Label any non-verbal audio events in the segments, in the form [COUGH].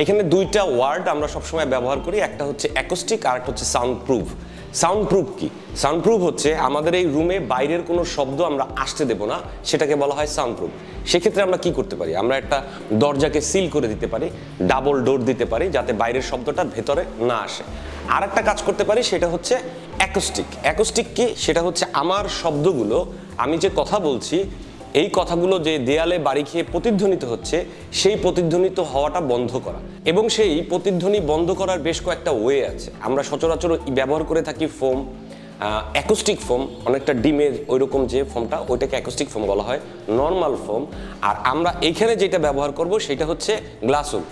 এখানে দুইটা ওয়ার্ড আমরা সবসময় ব্যবহার করি, একটা হচ্ছে অ্যাকোস্টিক আর একটা হচ্ছে সাউন্ড প্রুফ সাউন্ড প্রুফ কি? সাউন্ড প্রুফ হচ্ছে আমাদের এই রুমে বাইরের কোনো শব্দ আমরা আসতে দেবো না, সেটাকে বলা হয় সাউন্ড প্রুফ সেক্ষেত্রে আমরা কি করতে পারি? আমরা একটা দরজাকে সিল করে দিতে পারি ডাবল ডোর দিতে পারি, যাতে বাইরের শব্দটা ভেতরে না আসে। আর একটা কাজ করতে পারি, সেটা হচ্ছে অ্যাকোস্টিক অ্যাকোস্টিক কি? সেটা হচ্ছে আমার শব্দগুলো, আমি যে কথা বলছি এই কথাগুলো যে দেয়ালে বাড়ি খেয়ে প্রতিধ্বনিত হচ্ছে, সেই প্রতিধ্বনিত হওয়াটা বন্ধ করা। এবং সেই প্রতিধ্বনি বন্ধ করার বেশ কয়েকটা ওয়ে আছে। আমরা সচরাচর ব্যবহার করে থাকি ফোম অ্যাকোস্টিক ফোম অনেকটা ডিমের ওইরকম যে ফোমটা ওইটাকে অ্যাকোস্টিক ফোম বলা হয় নর্মাল ফোম আর আমরা এইখানে যেটা ব্যবহার করব, সেটা হচ্ছে গ্লাসুল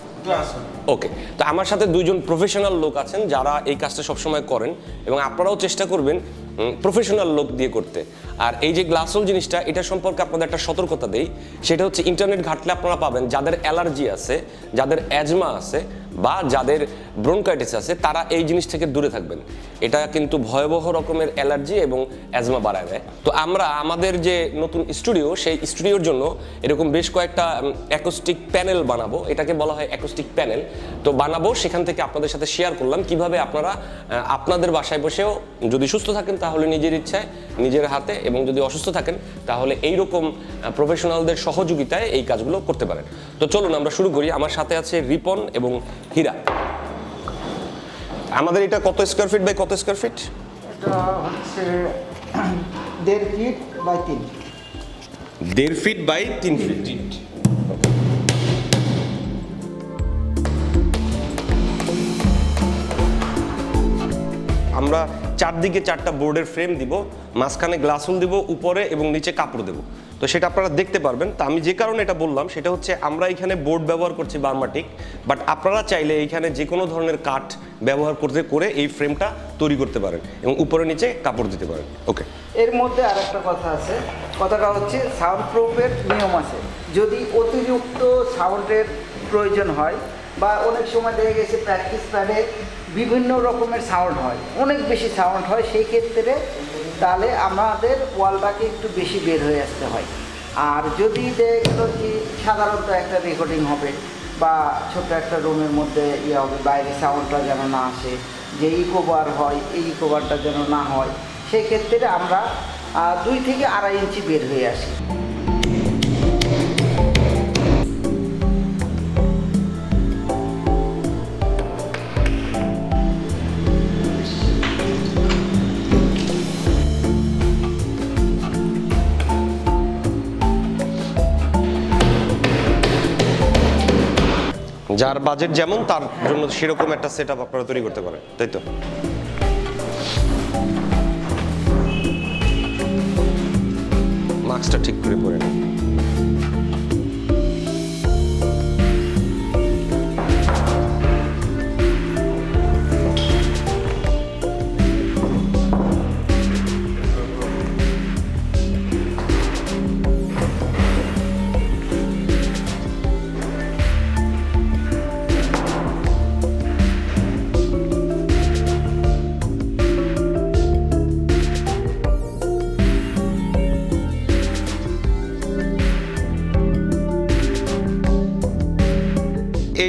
ওকে তো আমার সাথে দুইজন প্রফেশনাল লোক আছেন যারা এই কাজটা সবসময় করেন এবং আপনারাও চেষ্টা করবেন প্রফেশনাল লোক দিয়ে করতে। আর এই যে গ্লাসল জিনিসটা, এটা সম্পর্কে আপনাদের একটা সতর্কতা দেই। সেটা হচ্ছে ইন্টারনেট ঘাটলে আপনারা পাবেন যাদের অ্যালার্জি আছে, যাদের অ্যাজমা আছে বা যাদের ব্রোনকাইটিস আছে, তারা এই জিনিস থেকে দূরে থাকবেন। এটা কিন্তু ভয়াবহ রকমের অ্যালার্জি এবং অ্যাজমা বাড়ায় দেয়। তো আমরা, আমাদের যে নতুন স্টুডিও, সেই স্টুডিওর জন্য এরকম বেশ কয়েকটা অ্যাকোস্টিক প্যানেল বানাবো। এটাকে বলা হয় অ্যাকোস্টিক প্যানেল তো বানাবো, সেখান থেকে আপনাদের সাথে শেয়ার করলাম। কীভাবে আপনারা আপনাদের বাসায় বসেও যদি সুস্থ থাকেন, তাহলে নিজের ইচ্ছায়, নিজের হাতে এবং যদি অসুস্থ থাকেন, তাহলে এইরকম প্রফেশনালদের সহযোগিতায় এই কাজগুলো করতে পারেন। তো চলুন আমরা শুরু করি। আমার সাথে আছে রিপন এবং হীরা। আমাদের এটা কত স্কোয়ার ফিট বাই কত স্কোয়ার ফিট এটা হচ্ছে [CLEARS THROAT] দেড় ফিট বাই তিন দেড় ফিট বাই তিন ফিট আমরা চারদিকে চারটা বোর্ডের ফ্রেম দিব মাঝখানে গ্লাসুল দিব উপরে এবং নিচে কাপড় দেব। তো সেটা আপনারা দেখতে পারবেন। তা আমি যে কারণে এটা বললাম, সেটা হচ্ছে আমরা এখানে বোর্ড ব্যবহার করছি বার্মাটিক, বাট আপনারা চাইলে এইখানে যে কোনো ধরনের কাঠ ব্যবহার করতে করে এই ফ্রেমটা তৈরি করতে পারেন এবং উপরে নিচে কাপড় দিতে পারেন। ওকে এর মধ্যে আর একটা কথা আছে, কথাটা হচ্ছে সাউন্ড প্রুফের নিয়ম আছে। যদি অতিরিক্ত সাউন্ডের প্রয়োজন হয় বা অনেক সময় দেখা গেছে প্র্যাকটিস প্যাডে বিভিন্ন রকমের সাউন্ড হয়, অনেক বেশি সাউন্ড হয়, সেই ক্ষেত্রে তাহলে আমাদের ওয়ালটাকে একটু বেশি বের হয়ে আসতে হয়। আর যদি দেখল কি সাধারণত একটা রেকর্ডিং হবে বা ছোট একটা রুমের মধ্যে ইয়ে হবে, বাইরে সাউন্ডটা যেন না আসে, যে ইকোবার হয়, এই ইকোবারটা যেন না হয়, সেক্ষেত্রে আমরা দুই থেকে আড়াই ইঞ্চি বের হয়ে আসি। যার বাজেট যেমন, তার জন্য সেরকম একটা সেট আপ আপনারা তৈরি করতে পারেন, তাই তো? মাস্কটা ঠিক করে পরে নিন।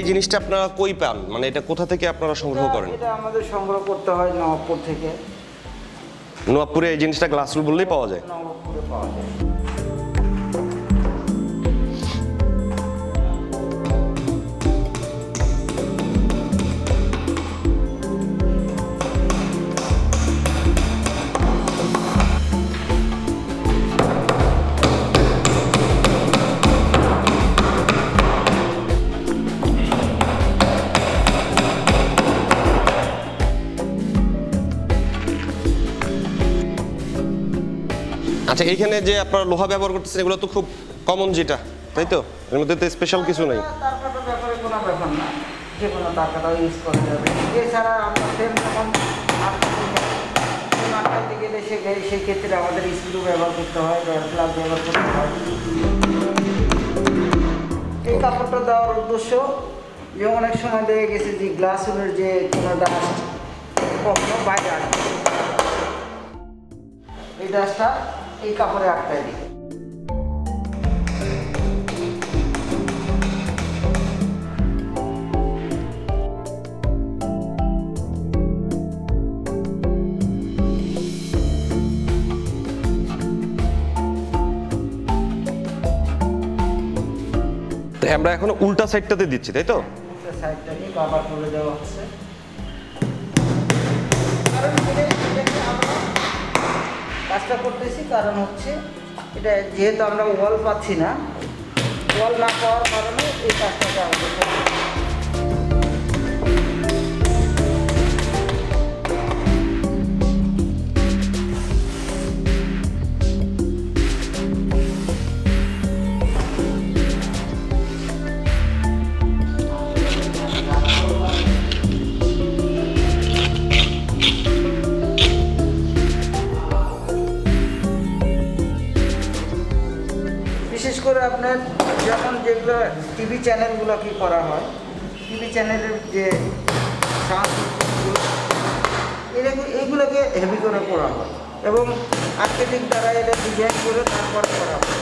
এই জিনিসটা আপনারা কই পান? মানে এটা কোথা থেকে আপনারা সংগ্রহ করেন? এটা আমাদের সংগ্রহ করতে হয় নবাবপুর থেকে। নবাবপুরে এই জিনিসটা গ্লাসরুল বললেই পাওয়া যায়। নবাবপুরে পাওয়া যায়। আচ্ছা এইখানে যে আপনারা লোহা ব্যবহার করতেছেন, এগুলো তো খুব কমন যেটা, তাই তো? এর মধ্যে তো স্পেশাল কিছু নেই। তার ইউজ করা যাবে। এছাড়া আমরা আমাদের ব্যবহার করতে হয় ব্যবহার করতে হয়। এই কাপড়টা দেওয়ার উদ্দেশ্য, যে অনেক সময় দেখে গেছে যে গ্লাসগুলোর যে কোনো ডাস্ট কখনো বাইরে এই ডাস্টটা এই কাপড়ে আটকায় দিই। আমরা এখন উল্টা সাইডটাতে দিচ্ছি তাই তো? উল্টা সাইডটাকে আবার তুলে দেওয়া হচ্ছে। কাজটা করতেছি, কারণ হচ্ছে এটা যেহেতু আমরা ওয়াল পাচ্ছি না ওয়াল না পাওয়ার কারণে এই কাজটাকে আমাদের টিভি চ্যানেলগুলো কি করা হয়? টিভি চ্যানেলের যে সাংস্কৃতিকগুলো এইগুলোকে হেভি করে করা হয়। এবং আর্কিটেক্ট দ্বারা এটা ডিজাইন করে তারপর করা হয়।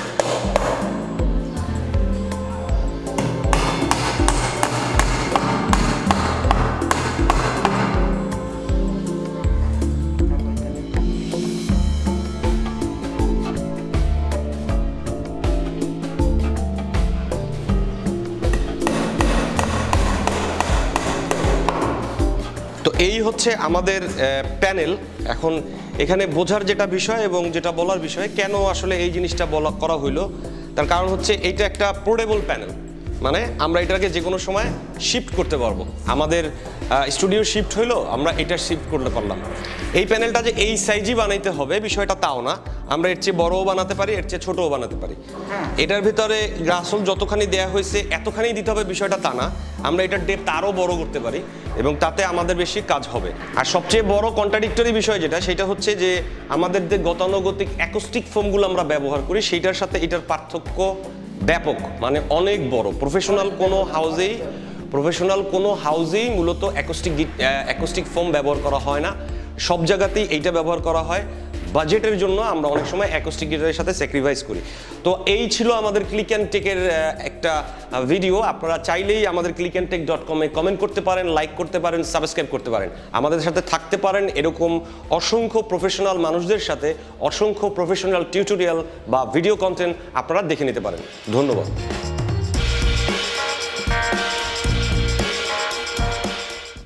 তো এই হচ্ছে আমাদের প্যানেল। এখন এখানে বোঝার যেটা বিষয় এবং যেটা বলার বিষয় কেন আসলে এই জিনিসটা বলা করা হইল তার কারণ হচ্ছে এইটা একটা পোর্টেবল প্যানেল। মানে আমরা এটাকে যে কোনো সময় শিফট করতে পারব। আমাদের স্টুডিও শিফট হইল আমরা এটা শিফট করতে পারলাম। এই প্যানেলটা যে এই সাইজই বানাইতে হবে বিষয়টা তাও না। আমরা এর চেয়ে বড়ও বানাতে পারি এর চেয়ে ছোটও বানাতে পারি। হ্যাঁ। এটার ভিতরে গ্রাসল যতখানি দেয়া হয়েছে এতখানি দিতে হবে বিষয়টা তা না। আমরা এটার ডেপথ আরও বড় করতে পারি এবং তাতে আমাদের বেশি কাজ হবে। আর সবচেয়ে বড় কন্ট্রাডিক্টরি বিষয় যেটা, সেটা হচ্ছে যে আমাদের যে গতানুগতিক অ্যাকোস্টিক ফোমগুলো আমরা ব্যবহার করি, সেইটার সাথে এটার পার্থক্য ব্যাপক মানে অনেক বড়। প্রফেশনাল কোনো হাউজেই প্রফেশনাল কোনো হাউজেই মূলত অ্যাকোস্টিক অ্যাকোস্টিক ফোম ব্যবহার করা হয় না। সব জায়গাতেই এইটা ব্যবহার করা হয়। বাজেটের জন্য আমরা অনেক সময় অ্যাকোস্টিক গিটারের সাথে স্যাক্রিফাইস করি। তো এই ছিল আমাদের ক্লিক অ্যান্ড টেকের একটা ভিডিও আপনারা চাইলেই আমাদের click and tech dot com comment করতে পারেন লাইক করতে পারেন সাবস্ক্রাইব করতে পারেন। আমাদের সাথে থাকতে পারেন এরকম অসংখ্য প্রফেশনাল মানুষদের সাথে, অসংখ্য প্রফেশনাল টিউটোরিয়াল বা ভিডিও কন্টেন্ট আপনারা দেখে নিতে পারেন। ধন্যবাদ।